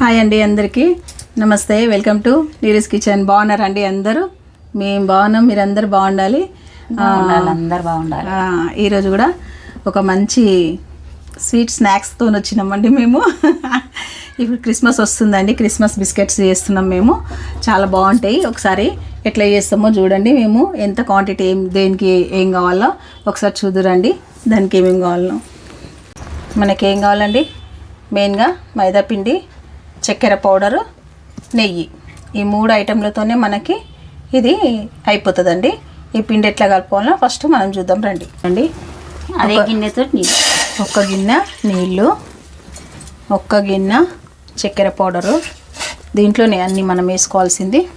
Hi అండి అందరికీ. నమస్తే వెల్కమ్ టు నీరస్ కిచెన్ బాగున్నారండి అందరూ? మేము బాగున్నాం మీరందరూ బాగుండాలి. అందరు బాగుండాలి. ఈరోజు కూడా ఒక మంచి స్వీట్ స్నాక్స్తో వచ్చినామండి మేము. ఇప్పుడు క్రిస్మస్ వస్తుందండి క్రిస్మస్ బిస్కెట్స్ చేస్తున్నాం మేము. చాలా బాగుంటాయి. ఒకసారి ఎట్లా చేస్తామో చూడండి మేము. ఎంత క్వాంటిటీ ఏం దేనికి ఏం కావాలో ఒకసారి చూదురండి దానికి ఏమేమి కావాలో. మనకి ఏం కావాలండి మెయిన్గా మైదా పిండి చక్కెర పౌడరు నెయ్యి. ఈ మూడు ఐటెంలతోనే మనకి ఇది అయిపోతుందండి. ఈ పిండి ఎట్లా కలుపుకోవాలో ఫస్ట్ మనం చూద్దాం రండి. రండి. అదే గిన్నెతో ఒక్క గిన్నె నీళ్ళు ఒక్క గిన్నె చక్కెర పౌడరు. దీంట్లోనే అన్నీ మనం వేసుకోవాల్సింది.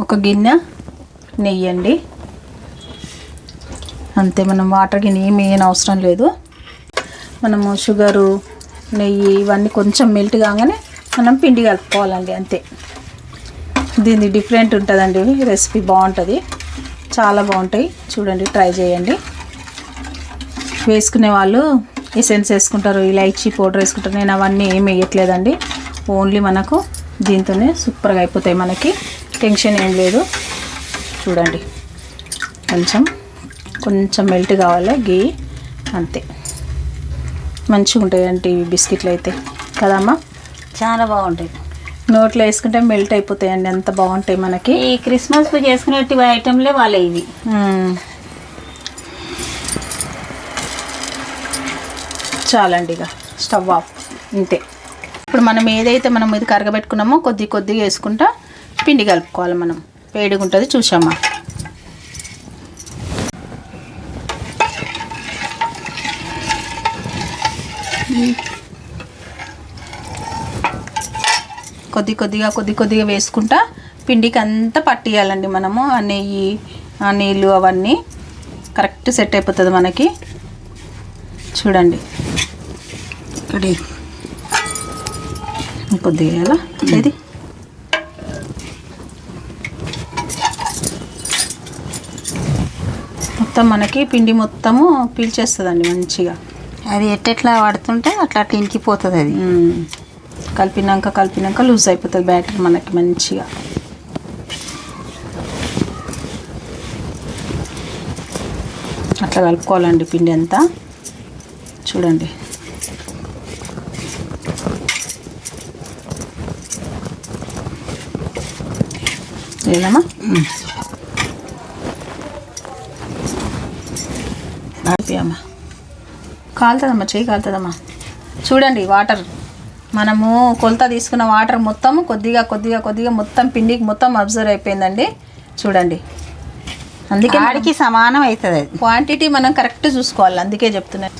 ఒక గిన్నె నెయ్యి అండి. అంతే మనం వాటర్ గిన్నె ఏమి అవసరం లేదు. మనము షుగరు నెయ్యి ఇవన్నీ కొంచెం మెల్ట్ కాగానే మనం పిండి కలుపుకోవాలండి అంతే. దీన్ని డిఫరెంట్ ఉంటుందండి రెసిపీ బాగుంటుంది. చాలా బాగుంటాయి. చూడండి ట్రై చేయండి. వేసుకునే వాళ్ళు ఎసెన్స్ వేసుకుంటారు ఇలాచి పౌడర్ వేసుకుంటారు. నేను అవన్నీ ఏం వేయట్లేదండి. ఓన్లీ మనకు దీంతోనే సూపర్గా అయిపోతాయి మనకి. టెన్షన్ ఏం లేదు. చూడండి. కొంచెం కొంచెం మెల్ట్ కావాలి గీ అంతే. మంచిగా ఉంటాయండి ఇవి బిస్కెట్లు అయితే కదమ్మా? చాలా బాగుంటాయి. నోట్లో వేసుకుంటే మెల్ట్ అయిపోతాయండి అంత బాగుంటాయి మనకి. ఈ క్రిస్మస్కు చేసుకునేటి ఐటెంలే వాళ్ళే ఇవి. చాలండి ఇక స్టవ్ ఆఫ్ ఇంతే. ఇప్పుడు మనం ఏదైతే మనం ఇది కరగబెట్టుకున్నామో కొద్ది కొద్దిగా వేసుకుంటా పిండి కలుపుకోవాలి మనం. వేడిగా ఉంటుంది చూసామా? కొద్ది కొద్దిగా కొద్ది కొద్దిగా వేసుకుంటా పిండికి అంతా పట్టియాలండి మనము ఆ నెయ్యి ఆ నీళ్ళు అవన్నీ. కరెక్ట్ సెట్ అయిపోతుంది మనకి. చూడండి. ఇక్కడ కొద్దిగా వేయాలా? ఇది మొత్తం మనకి పిండి మొత్తము పీల్చేస్తుందండి మంచిగా. అది ఎట్టెట్లా పడుతుంటే అట్లా అట్లా ఇంకిపోతుంది అది. కలిపినాక కలిపినాక లూజ్ అయిపోతుంది బ్యాటర్ మనకి మంచిగా. అట్లా కలుపుకోవాలండి పిండి అంతా. చూడండి. లేదమ్మా అమ్మా కాలుతుందమ్మా చేయి కాలుతుందమ్మా. చూడండి వాటర్. మనము కొలత తీసుకున్న వాటర్ మొత్తం కొద్దిగా కొద్దిగా కొద్దిగా మొత్తం పిండికి మొత్తం అబ్జర్వ్ అయిపోయిందండి. చూడండి. అందుకే ఆడికి సమానం అవుతుంది. క్వాంటిటీ మనం కరెక్ట్ చూసుకోవాలి అందుకే చెప్తున్నాను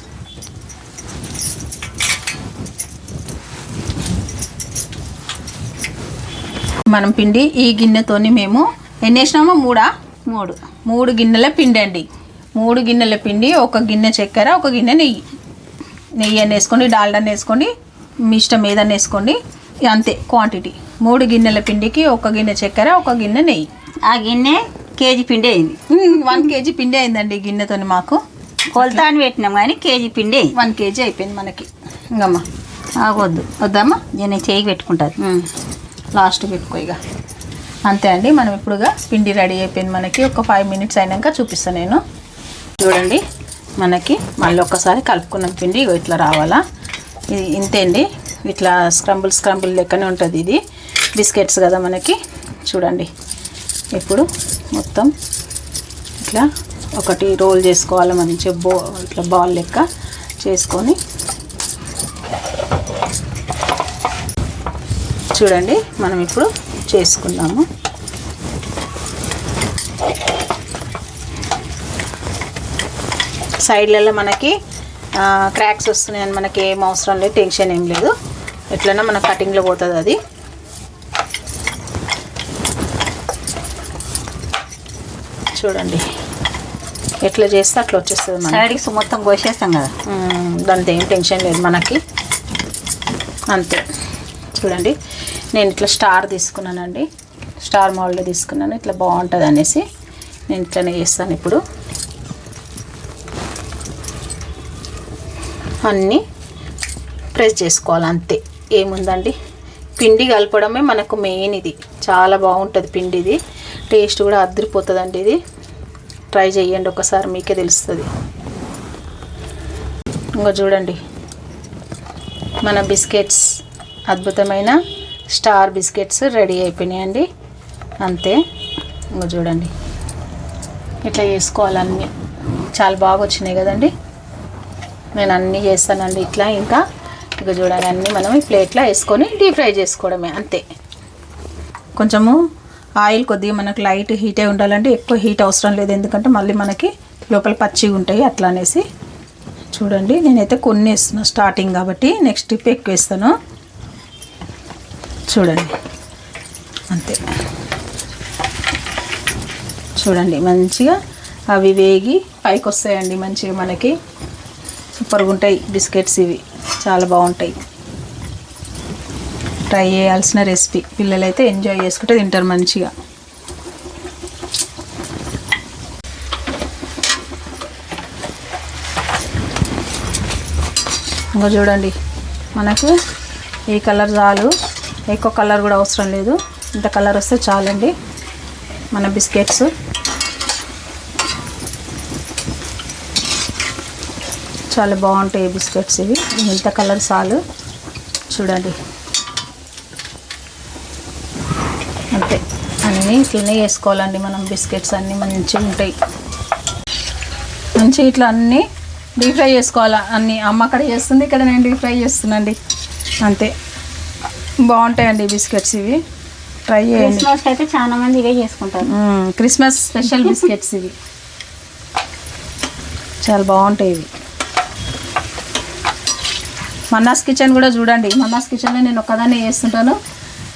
మనం పిండి ఈ గిన్నెతోని మేము ఎన్ని వేసినామో? మూడా? మూడు. మూడు గిన్నెల పిండి అండి. మూడు గిన్నెల పిండి ఒక గిన్నె చక్కెర ఒక గిన్నె నెయ్యి. నెయ్యి అని వేసుకోండి డాల్డా వేసుకోండి మీ ఇష్టం ఏదన్నా వేసుకోండి. అంతే క్వాంటిటీ మూడు గిన్నెల పిండికి ఒక గిన్నె చక్కెర ఒక గిన్నె నెయ్యి. ఆ గిన్నె కేజీ పిండి అయింది. వన్ కేజీ పిండి అయిందండి ఈ గిన్నెతోని మాకు. కొలత అని పెట్టినాం కానీ కేజీ పిండి వన్ కేజీ అయిపోయింది మనకి. ఇంకమ్మా ఆగొద్దు. వద్దామా నేను చేయి పెట్టుకుంటుంది లాస్ట్ పెట్టుకో ఇక. అంతే అండి మనం ఇప్పుడుగా పిండి రెడీ అయిపోయింది మనకి. ఒక ఫైవ్ మినిట్స్ అయినాక చూపిస్తాను నేను. చూడండి మనకి మళ్ళీ ఒక్కసారి కలుపుకున్న పిండి ఇగో ఇట్లా రావాలా. ఇది ఇంతే అండి. ఇట్లా స్క్రంబుల్ స్క్రంబుల్ లెక్కనే ఉంటుంది ఇది. బిస్కెట్స్ కదా మనకి. చూడండి. ఇప్పుడు మొత్తం ఇట్లా ఒకటి రోల్ చేసుకోవాలి మంచిగా బో ఇట్లా బాల్ లెక్క చేసుకొని. చూడండి మనం ఇప్పుడు చేసుకున్నాము సైడ్లలో మనకి క్రాక్స్ వస్తున్నాయని మనకి ఏం అవసరం లేదు టెన్షన్ ఏం లేదు. ఎట్లన్నా మన కటింగ్లో పోతుంది అది. చూడండి. ఎట్లా చేస్తే అట్లా వచ్చేస్తుంది మనకి. సైడ్కి మొత్తం కోసేస్తాం కదా. దాంతో ఏం టెన్షన్ లేదు మనకి. అంతే. చూడండి. నేను ఇట్లా స్టార్ తీసుకున్నానండి. స్టార్ మోడల్ తీసుకున్నాను. ఇట్లా బాగుంటుంది అనేసి నేను ఇట్లనే చేస్తాను ఇప్పుడు. అన్నీ ప్రెస్ చేసుకోవాలి అంతే ఏముందండి? పిండి కలపడమే మనకు మెయిన్ ఇది. చాలా బాగుంటుంది పిండి ఇది టేస్ట్ కూడా అద్దరిపోతుందండి ఇది. ట్రై చేయండి ఒకసారి మీకే తెలుస్తుంది. ఇంకా చూడండి. మన బిస్కెట్స్ అద్భుతమైన స్టార్ బిస్కెట్స్ రెడీ అయిపోయినాయండి. అంతే. ఇంకా చూడండి. ఇట్లా చేసుకోవాలి అన్నీ. చాలా బాగా వచ్చినాయి కదండి. నేను అన్నీ చేస్తానండి ఇట్లా ఇంకా. ఇక చూడండి అన్నీ మనం ఈ ప్లేట్లో వేసుకొని డీప్ ఫ్రై చేసుకోవడమే అంతే. కొంచెము ఆయిల్ కొద్దిగా మనకు లైట్ హీటే ఉండాలంటే ఎక్కువ హీట్ అవసరం లేదు ఎందుకంటే మళ్ళీ మనకి లోపల పచ్చిగా ఉంటాయి అట్లా అనేసి. చూడండి నేనైతే కొన్ని వేస్తున్నా స్టార్టింగ్ కాబట్టి నెక్స్ట్ టిప్ ఎక్కువ వేస్తాను. చూడండి అంతే. చూడండి మంచిగా అవి వేగి పైకి వస్తాయండి మంచిగా మనకి. సూపర్గా ఉంటాయి బిస్కెట్స్ ఇవి. చాలా బాగుంటాయి. ట్రై చేయాల్సిన రెసిపీ పిల్లలైతే ఎంజాయ్ చేసుకుంటే తింటారు మంచిగా. ఇంకా చూడండి. మనకు ఈ కలర్ చాలు? ఎక్కువ కలర్ కూడా అవసరం లేదు. ఇంత కలర్ వస్తే చాలండి. మన బిస్కెట్స్. చాలా బాగుంటాయి బిస్కెట్స్ ఇవి. ఇంత కలర్ చాలు. చూడండి. అంతే. అన్నీ ఇట్లనే వేసుకోవాలండి మనం బిస్కెట్స్ అన్నీ మంచిగా ఉంటాయి. మంచిగా ఇట్లా అన్నీ డీప్ ఫ్రై చేసుకోవాలా? అన్నీ అమ్మ అక్కడ చేస్తుంది ఇక్కడ నేను డీప్ ఫ్రై చేస్తున్నాండి. అంతే. బాగుంటాయండి బిస్కెట్స్ ఇవి. ట్రై చేయండి. అయితే చాలా మంది ఇవే చేసుకుంటారు. క్రిస్మస్ స్పెషల్ బిస్కెట్స్ ఇవి. చాలా బాగుంటాయి ఇవి. మన్నాస్ కిచెన్ కూడా చూడండి. మన్నాస్ కిచెన్లో నేను ఒక్కదాన్నే చేస్తుంటాను.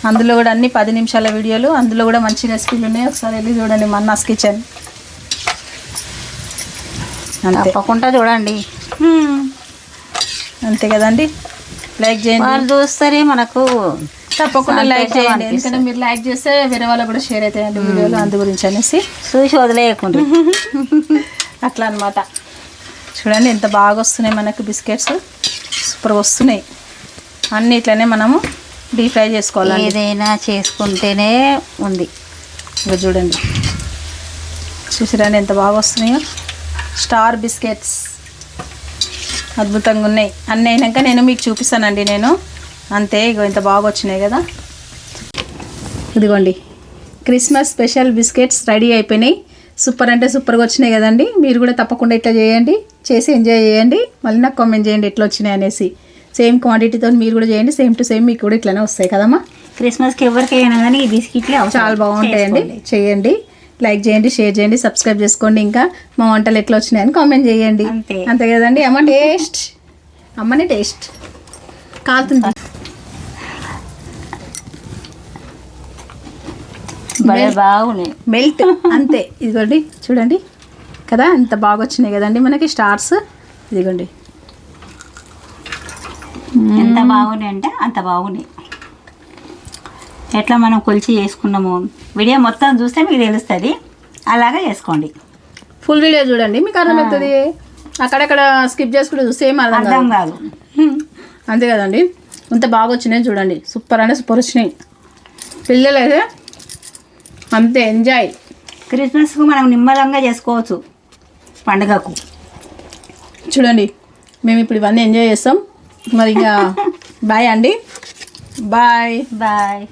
అందులో కూడా అన్ని పది నిమిషాల వీడియోలు. అందులో కూడా మంచి రెసిపీలు ఉన్నాయి. ఒకసారి వెళ్ళి చూడండి మన్నాస్ కిచెన్. తప్పకుండా చూడండి. అంతే కదండి. లైక్ చేయండి. వాళ్ళు చూస్తేనే మనకు తప్పకుండా లైక్ చేయండి. ఎందుకంటే మీరు లైక్ చేస్తే వేరే వాళ్ళకి కూడా షేర్ అవుతాయండి వీడియోలు. అందు గురించి అనేసి. చూసి వదిలేయకుండా. అట్లా అన్నమాట. చూడండి ఎంత బాగా వస్తున్నాయి మనకు బిస్కెట్స్. సూపర్గా వస్తున్నాయి. అన్ని ఇట్లనే మనము డీప్ ఫ్రై చేసుకోవాలండి. ఏదైనా చేసుకుంటేనే ఉంది. ఇక చూడండి. చూసిరండి ఎంత బాగా వస్తున్నాయో? స్టార్ బిస్కెట్స్ అద్భుతంగా ఉన్నాయి. అన్నీ అయినాక నేను మీకు చూపిస్తానండి నేను. అంతే ఇగో ఇంత బాగా వచ్చినాయి కదా. ఇదిగోండి. క్రిస్మస్ స్పెషల్ బిస్కెట్స్ రెడీ అయిపోయినాయి. సూపర్ అంటే సూపర్గా వచ్చినాయి కదండి. మీరు కూడా తప్పకుండా ఇట్లా చేయండి. చేసి ఎంజాయ్ చేయండి. మళ్ళీ నాకు కామెంట్ చేయండి ఎట్లా వచ్చినాయి అనేసి. సేమ్ క్వాంటిటీతో మీరు కూడా చేయండి సేమ్ టు సేమ్ మీకు కూడా ఇట్లానే వస్తాయి కదమ్మా. క్రిస్మస్కి ఎవరికైనా కానీ ఈ బిస్కెట్లే. చాలా బాగుంటాయండి. చేయండి లైక్ చేయండి షేర్ చేయండి సబ్స్క్రైబ్ చేసుకోండి ఇంకా. మా వంటలు ఎట్లా వచ్చినాయని కామెంట్ చేయండి. అంతే. కదండి. అమ్మ టేస్ట్ అమ్మని టేస్ట్ కాలుతుంది. బాగున్నాయి. మెల్ట్ అంతే. ఇదిగోండి చూడండి. కదా? ఎంత బాగా వచ్చినాయి కదండి మనకి స్టార్స్? ఇదిగోండి. ఎంత బాగున్నాయి అంటే అంత బాగున్నాయి. ఎట్లా మనం కొలిచి చేసుకున్నాము. వీడియో మొత్తం చూస్తే మీకు తెలుస్తుంది. అలాగే చేసుకోండి. ఫుల్ వీడియో చూడండి మీకు అర్థమవుతుంది? అక్కడక్కడ స్కిప్ చేసుకుంటే సేమ్ అర్థం అర్థం కాదు. కాదు. అంతే కదండి? ఇంత బాగా వచ్చినాయి చూడండి. సూపర్ అంటే సూపర్ వచ్చినాయి. పిల్లలు అయితే అంతే ఎంజాయ్. క్రిస్మస్కు మనం నిమ్మలంగా చేసుకోవచ్చు. పండుగకు. చూడండి మేము ఇప్పుడు ఇవన్నీ ఎంజాయ్ చేస్తాం. మరి ఇంకా బాయ్ అండి. Bye bye